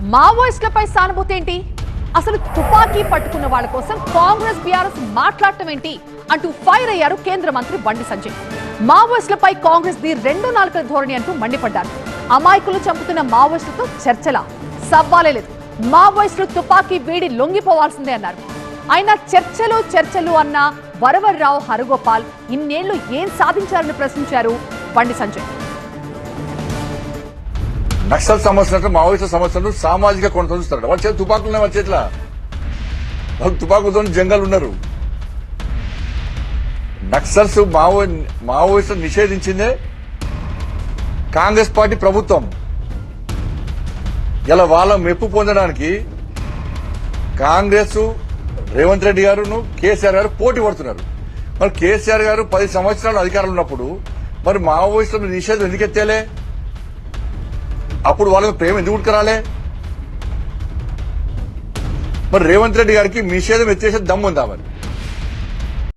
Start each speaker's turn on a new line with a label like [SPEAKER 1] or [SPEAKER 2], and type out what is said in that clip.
[SPEAKER 1] మావోయిస్టులపై సానుభూతి ఏంటి? అసలు తుపాకీ పట్టుకున్న వాళ్ళ కోసం కాంగ్రెస్ బీఆర్ఎస్ మాట్లాడటం ఏంటి? అంటూ ఫైర్ అయ్యారు కేంద్ర మంత్రి బండి సంజయ్. మావోయిస్టులపై కాంగ్రెస్ ది రెండు నాలుకల ధోరణి అంటూ మండిపడ్డారు. అమాయకులు చంపుతున్న మావోయిస్టులతో చర్చలా. సవ్వాలే లేదు. మావోయిస్టులు తుపాకీ వీడి లొంగిపోవాల్సిందే అన్నారు. అయినా చర్చలు చర్చలు అన్న వరవర్రావు హరగోపాల్ ఇన్నేళ్ళు ఏం సాధించారని ప్రశ్నించారు బండి సంజయ్.
[SPEAKER 2] నక్సల్ సమస్యలు మావోయిస్టు సమస్యలు సామాజిక కొంత చూస్తారు వాళ్ళ చేతి తుపాకులు ఉన్నాయి వాళ్ళ చేతిలో. వాళ్ళు తుపాకులతో జంగల్ ఉన్నారు. నక్సల్స్ మావో మావోయిస్టు నిషేధించిందే కాంగ్రెస్ పార్టీ ప్రభుత్వం. ఇలా వాళ్ళ మెప్పు పొందడానికి కాంగ్రెస్ రేవంత్ రెడ్డి గారును కేసీఆర్ గారు పోటీ పడుతున్నారు. మరి కేసీఆర్ గారు పది సంవత్సరాలు అధికారంలో ఉన్నప్పుడు మరి మావోయిస్టుల నిషేధం ఎందుకు ఎత్తేలే? అప్పుడు వాళ్ళకి ప్రేమ ఎందుకు ఉడకరాలే? మరి రేవంత్ రెడ్డి గారికి నిషేధం ఎత్తేసే దమ్ముందా మరి?